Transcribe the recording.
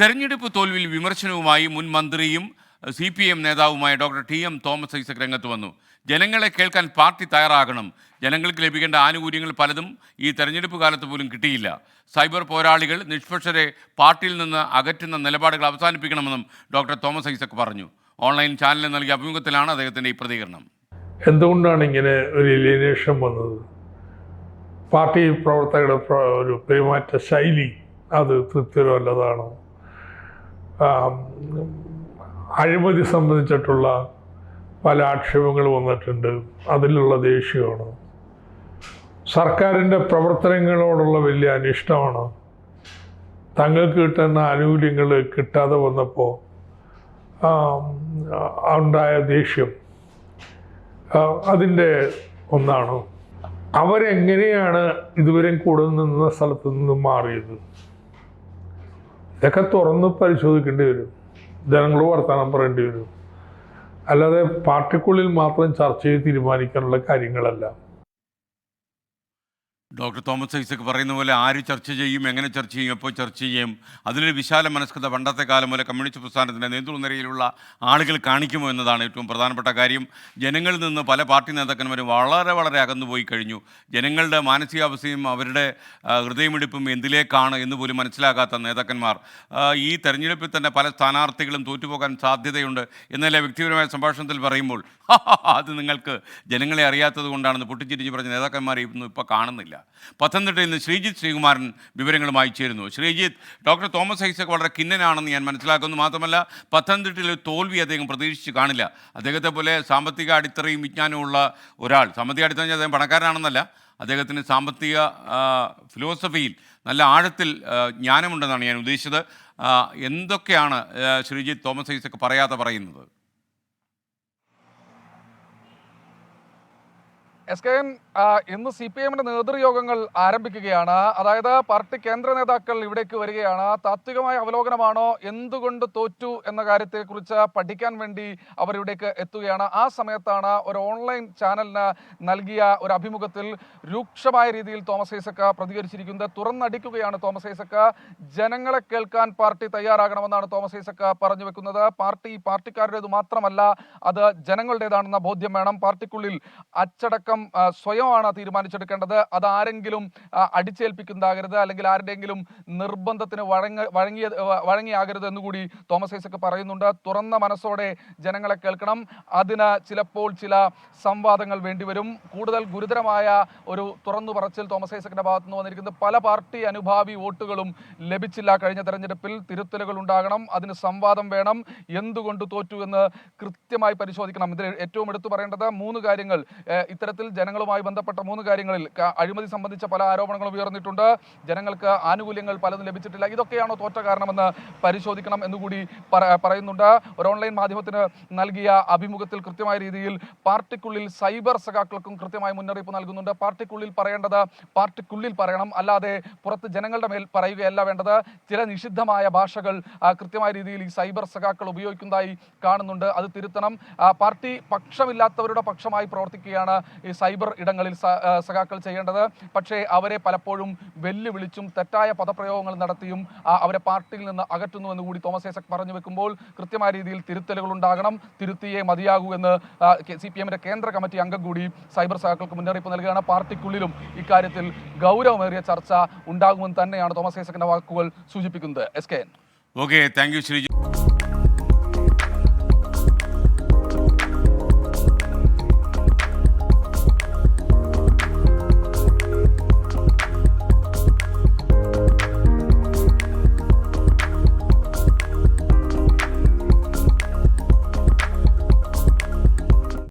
തെരഞ്ഞെടുപ്പ് തോൽവിയിൽ വിമർശനവുമായി മുൻ മന്ത്രിയും സി പി എം നേതാവുമായ doctor T M Thomas Isaac രംഗത്ത് വന്നു. ജനങ്ങളെ കേൾക്കാൻ പാർട്ടി തയ്യാറാകണം. ജനങ്ങൾക്ക് ലഭിക്കേണ്ട ആനുകൂല്യങ്ങൾ പലതും ഈ തെരഞ്ഞെടുപ്പ് കാലത്ത് പോലും കിട്ടിയില്ല. സൈബർ പോരാളികൾ നിഷ്പക്ഷരെ പാർട്ടിയിൽ നിന്ന് അകറ്റുന്ന നിലപാടുകൾ അവസാനിപ്പിക്കണമെന്നും ഡോക്ടർ തോമസ് ഐസക് പറഞ്ഞു. ഓൺലൈൻ ചാനലിന് നൽകിയ അഭിമുഖത്തിലാണ് അദ്ദേഹത്തിന്റെ ഈ പ്രതികരണം. എന്തുകൊണ്ടാണ് ഇങ്ങനെ ഒരു ഇലിനേഷൻ വന്നത്? പാർട്ടി പ്രവർത്തകരുടെ ഒരു പെരുമാറ്റ ശൈലി അത് തൃപ്തികരമല്ലതാണ്? അഴിമതി സംബന്ധിച്ചിട്ടുള്ള പല ആക്ഷേപങ്ങൾ വന്നിട്ടുണ്ട്. അതിലുള്ള ദേഷ്യമാണ്. സർക്കാരിന്റെ പ്രവർത്തനങ്ങളോടുള്ള വലിയ അനിഷ്ടമാണ്. തങ്ങൾക്ക് കിട്ടുന്ന ആനുകൂല്യങ്ങൾ കിട്ടാതെ വന്നപ്പോൾ ഉണ്ടായ ദേഷ്യം അതിന്റെ ഒന്നാണ്. അവരെങ്ങനെയാണ് ഇതുവരെ കൂടുതൽ നിന്ന സ്ഥലത്ത് നിന്ന് മാറിയത്? ഇതൊക്കെ തുറന്ന് പരിശോധിക്കേണ്ടി വരും. ജനങ്ങൾ വർത്തമാനം പറയേണ്ടി വരും. അല്ലാതെ പാർട്ടിക്കുള്ളിൽ മാത്രം ചർച്ച ചെയ്ത് തീരുമാനിക്കാനുള്ള കാര്യങ്ങളല്ല. ഡോക്ടർ തോമസ് ഐസക് പറയുന്ന പോലെ ആര് ചർച്ച ചെയ്യും എങ്ങനെ ചർച്ച ചെയ്യും എപ്പോൾ ചർച്ച ചെയ്യും അതിലൊരു വിശാല മനസ്കത പണ്ടത്തെ കാലം പോലെ കമ്മ്യൂണിസ്റ്റ് പ്രസ്ഥാനത്തിന്റെ നേതൃനിരയിലുള്ള ആളുകൾ കാണിക്കുമോ എന്നതാണ് ഏറ്റവും പ്രധാനപ്പെട്ട കാര്യം. ജനങ്ങളിൽ നിന്ന് പല പാർട്ടി നേതാക്കന്മാരും വളരെ വളരെ അകന്നു പോയി കഴിഞ്ഞു. ജനങ്ങളുടെ മാനസികാവസ്ഥയും അവരുടെ ഹൃദയമിടിപ്പും എന്തിലേക്കാണ് എന്ന് പോലും മനസ്സിലാകാത്ത നേതാക്കന്മാർ. ഈ തെരഞ്ഞെടുപ്പിൽ തന്നെ പല സ്ഥാനാർത്ഥികളും തോറ്റുപോകാൻ സാധ്യതയുണ്ട് എന്നല്ല വ്യക്തിപരമായ സംഭാഷണത്തിൽ പറയുമ്പോൾ. അത് നിങ്ങൾക്ക് ജനങ്ങളെ അറിയാത്തത് കൊണ്ടാണെന്ന് പൊട്ടിച്ചിരിച്ച് പറഞ്ഞ നേതാക്കന്മാരെ ഇന്നും ഇപ്പോൾ കാണുന്നില്ല. പത്തനംതിട്ടയിൽ നിന്ന് ശ്രീജിത്ത് ശ്രീകുമാരൻ വിവരങ്ങളുമായി ചേരുന്നു. ശ്രീജിത്ത് ഡോക്ടർ തോമസ് ഐസക് വളരെ കിന്നനാണെന്ന് ഞാൻ മനസ്സിലാക്കുന്നു. മാത്രമല്ല പത്തനംതിട്ടയിലെ തോൽവി അദ്ദേഹം പ്രതീക്ഷിച്ച് കാണില്ല. അദ്ദേഹത്തെ പോലെ സാമ്പത്തിക അടിത്തറയും വിജ്ഞാനമുള്ള ഒരാൾ സാമ്പത്തിക അടിത്തറ അദ്ദേഹം പണക്കാരനാണെന്നല്ല. അദ്ദേഹത്തിന് സാമ്പത്തിക ഫിലോസഫിയിൽ നല്ല ആഴത്തിൽ ജ്ഞാനമുണ്ടെന്നാണ് ഞാൻ ഉദ്ദേശിച്ചത്. എന്തൊക്കെയാണ് ശ്രീജിത്ത് തോമസ് ഐസക് പറയാതെ പറയുന്നത്? എസ് കെ എൻ ഇന്ന് സി പി എമ്മിന്റെ നേതൃയോഗങ്ങൾ ആരംഭിക്കുകയാണ്. അതായത് പാർട്ടി കേന്ദ്ര നേതാക്കൾ ഇവിടേക്ക് വരികയാണ്. താത്വികമായ അവലോകനമാണോ? എന്തുകൊണ്ട് തോറ്റു എന്ന കാര്യത്തെക്കുറിച്ച് പഠിക്കാൻ വേണ്ടി അവർ ഇവിടേക്ക് എത്തുകയാണ്. ആ സമയത്താണ് ഒരു ഓൺലൈൻ ചാനലിന് നൽകിയ ഒരു അഭിമുഖത്തിൽ രൂക്ഷമായ രീതിയിൽ തോമസ് ഐസക്ക പ്രതികരിച്ചിരിക്കുന്നത്. തുറന്നടിക്കുകയാണ് തോമസ് ഐസക്ക. ജനങ്ങളെ കേൾക്കാൻ പാർട്ടി തയ്യാറാകണമെന്നാണ് തോമസ് ഐസക്ക പറഞ്ഞു വെക്കുന്നത്. പാർട്ടി പാർട്ടിക്കാരുടേത് മാത്രമല്ല അത് ജനങ്ങളുടേതാണെന്ന ബോധ്യം വേണം. പാർട്ടിക്കുള്ളിൽ അച്ചടക്കം ആ, സ്വയമാണ് തീരുമാനിച്ചെടുക്കേണ്ടത്. അത് ആരെങ്കിലും അടിച്ചേൽപ്പിക്കുന്നതാകരുത് അല്ലെങ്കിൽ ആരുടെയെങ്കിലും നിർബന്ധത്തിന് വഴങ്ങ വഴങ്ങിയ വഴങ്ങിയാകരുത് എന്നുകൂടി തോമസ് ഐസക്ക് പറയുന്നുണ്ട്. തുറന്ന മനസ്സോടെ ജനങ്ങളെ കേൾക്കണം. അതിന് ചിലപ്പോൾ ചില സംവാദങ്ങൾ വേണ്ടിവരും. കൂടുതൽ ഗുരുതരമായ ഒരു തുറന്നു പറച്ചിൽ തോമസ് ഐസക്കിന്റെ ഭാഗത്തു നിന്ന് വന്നിരിക്കുന്നത്. പല പാർട്ടി അനുഭാവി വോട്ടുകളും ലഭിച്ചില്ല കഴിഞ്ഞ തെരഞ്ഞെടുപ്പിൽ. തിരുത്തലുകൾ ഉണ്ടാകണം. അതിന് സംവാദം വേണം. എന്തുകൊണ്ട് തോറ്റു എന്ന് കൃത്യമായി പരിശോധിക്കണം. ഇതിൽ ഏറ്റവും എടുത്തു പറയേണ്ടത് മൂന്ന് കാര്യങ്ങൾ. ഇത്തരത്തിൽ ജനങ്ങളുമായി ബന്ധപ്പെട്ട മൂന്ന് കാര്യങ്ങളിൽ അഴിമതി സംബന്ധിച്ച പല ആരോപണങ്ങളും ഉയർന്നിട്ടുണ്ട്. ജനങ്ങൾക്ക് ആനുകൂല്യങ്ങൾ പലതും ലഭിച്ചിട്ടില്ല. ഇതൊക്കെയാണോ തോറ്റ കാരണമെന്ന് പരിശോധിക്കണം എന്നുകൂടി പറ- പറയുന്നുണ്ട്. ഒരു ഓൺലൈൻ മാധ്യമത്തിന് നൽകിയ അഭിമുഖത്തിൽ കൃത്യമായ രീതിയിൽ പാർട്ടിക്കുള്ളിൽ സൈബർ സഖാക്കൾക്കും കൃത്യമായ മുന്നറിയിപ്പ് നൽകുന്നുണ്ട്. പാർട്ടിക്കുള്ളിൽ പറയേണ്ടത് പാർട്ടിക്കുള്ളിൽ പറയണം. അല്ലാതെ പുറത്ത് ജനങ്ങളുടെ മേൽ പറയുകയല്ല വേണ്ടത്. ചില നിഷിദ്ധമായ ഭാഷകൾ കൃത്യമായ രീതിയിൽ ഈ സൈബർ സഖാക്കൾ ഉപയോഗിക്കുന്നതായി കാണുന്നുണ്ട്. അത് തിരുത്തണം. പാർട്ടി പക്ഷമില്ലാത്തവരുടെ പക്ഷമായി പ്രവർത്തിക്കുകയാണ് ഈ സൈബർ ഇടങ്ങളിൽ സഖാക്കൾ ചെയ്യേണ്ടത്. പക്ഷേ അവരെ പലപ്പോഴും വെല്ലുവിളിച്ചും തെറ്റായ പദപ്രയോഗങ്ങൾ നടത്തിയും അവരെ പാർട്ടിയിൽ നിന്ന് അകറ്റുന്നുവെന്ന് കൂടി തോമസ് ഐസക് പറഞ്ഞു വെക്കുമ്പോൾ കൃത്യമായ രീതിയിൽ തിരുത്തലുകൾ ഉണ്ടാകണം. തിരുത്തിയേ മതിയാകൂ എന്ന് സി പി എമ്മിന്റെ കേന്ദ്ര കമ്മിറ്റി അംഗം കൂടി സൈബർ സഖാക്കൾക്ക് മുന്നറിയിപ്പ് നൽകുകയാണ്. പാർട്ടിക്കുള്ളിലും ഇക്കാര്യത്തിൽ ഗൗരവമേറിയ ചർച്ച ഉണ്ടാകുമെന്ന് തന്നെയാണ് തോമസ് ഐസക്കിന്റെ വാക്കുകൾ സൂചിപ്പിക്കുന്നത്. S K okay thank you Sreejith